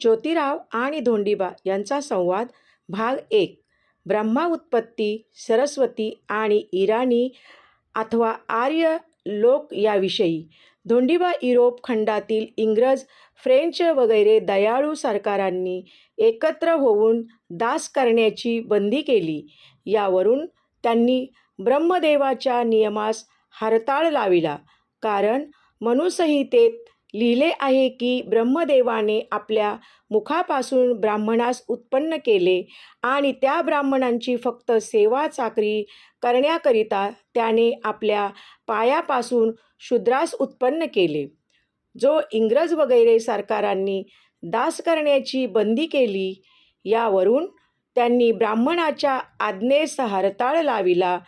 ज्योतिराव आणि धोंडीबा यांचा संवाद भाग एक. ब्रह्मा उत्पत्ती सरस्वती आणि इराणी अथवा आर्य लोक याविषयी. धोंडीबा युरोप खंडातील इंग्रज फ्रेंच वगैरे दयाळू सरकारांनी एकत्र होऊन दास करण्याची बंदी केली. यावरून त्यांनी ब्रह्मदेवाच्या नियमास हरताळ लाविला. कारण मनुसंहितेत लिहिले आहे की ब्रह्मदेवाने आपल्या मुखापासून ब्राह्मणास उत्पन्न केले आणि त्या ब्राह्मणांची फक्त सेवा चाकरी करण्याकरिता त्याने आपल्या पायापासून शूद्रास उत्पन्न केले. जो इंग्रज वगैरे सरकारांनी दास करण्याची बंदी केली यावरून त्यांनी ब्राह्मणाच्या आज्ञेस हरताळ लाविला.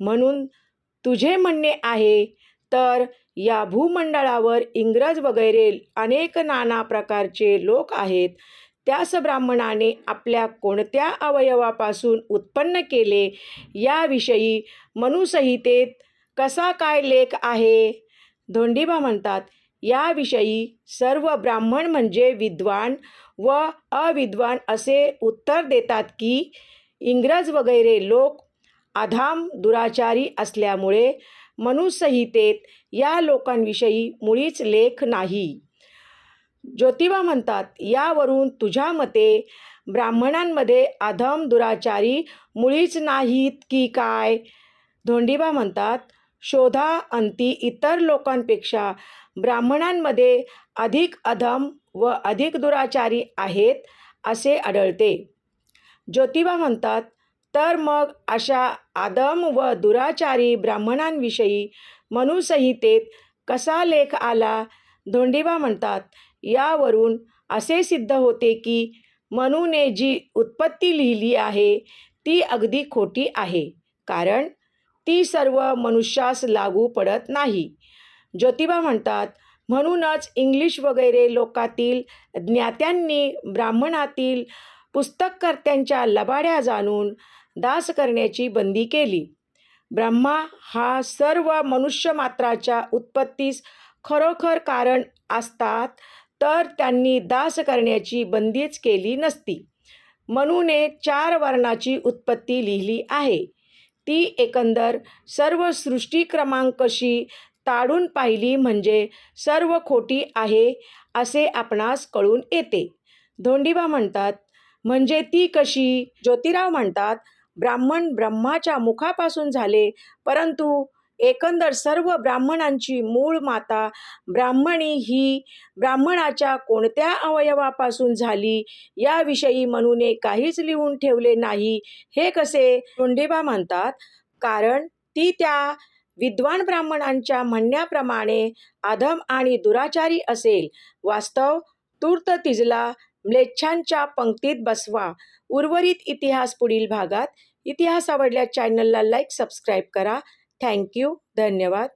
म्हणून तुझे म्हणणे आहे तर या भूमंडळावर इंग्रज वगैरे अनेक नाना प्रकारचे लोक आहेत. त्यास ब्राह्मणाने आपल्या कोणत्या अवयवापासून उत्पन्न केले? याविषयी मनुसंहितेत कसा काय लेख आहे? धोंडीबा म्हणतात याविषयी सर्व ब्राह्मण म्हणजे विद्वान व अविद्वान असे उत्तर देतात की इंग्रज वगैरे लोक अधाम दुराचारी असल्यामुळे मनुसंहितेत या लोकांविषयी मुळीच लेख नाही. ज्योतिबा म्हणतात यावरून तुझ्या मते ब्राह्मणांमध्ये अधम दुराचारी मुळीच नाहीत की काय? धोंडीबा म्हणतात शोधा अंती इतर लोकांपेक्षा ब्राह्मणांमध्ये अधिक अधम व अधिक दुराचारी आहेत असे आढळते. ज्योतिबा म्हणतात तर मग अशा आदम व दुराचारी ब्राह्मणांविषयी मनुसंहितेत कसा लेख आला? धोंडिबा म्हणतात यावरून असे सिद्ध होते की मनूने जी उत्पत्ती लिहिली आहे ती अगदी खोटी आहे. कारण ती सर्व मनुष्यास लागू पडत नाही. ज्योतिबा म्हणतात म्हणूनच इंग्लिश वगैरे लोकातील ज्ञात्यांनी ब्राह्मणातील पुस्तककर्त्यांच्या लबाड्या जाणून दास करण्याची बंदी केली. ब्रह्मा हा सर्व मनुष्यमात्राच्या उत्पत्तीस खरोखर कारण असतात तर त्यांनी दास करण्याची बंदीच केली नसती. मनूने चार वर्णाची उत्पत्ती लिहिली आहे. ती एकंदर सर्व सृष्टी क्रमांकशी ताडून पाहिली म्हणजे सर्व खोटी आहे असे आपणास कळून येते. धोंडीबा म्हणतात म्हणजे ती कशी? ज्योतिराव म्हणतात ब्राह्मण ब्रह्माच्या मुखापासून झाले. परंतु एकंदर सर्व ब्राह्मणांची मूळ माता ब्राह्मणी ही ब्राह्मणाच्या कोणत्या अवयवापासून झाली याविषयी मनुने काहीच लिहून ठेवले नाही. हे कसे तोंडेबा म्हणतात? कारण ती त्या विद्वान ब्राह्मणांच्या म्हणण्याप्रमाणे अधम आणि दुराचारी असेल. वास्तव तूर्त तिजला म्लेच्छांच्या पंक्तीत बसवा. उर्वरित इतिहास पुढील भागात. इतिहास आवडल्या चॅनलला लाईक सबस्क्राईब करा. थँक्यू धन्यवाद.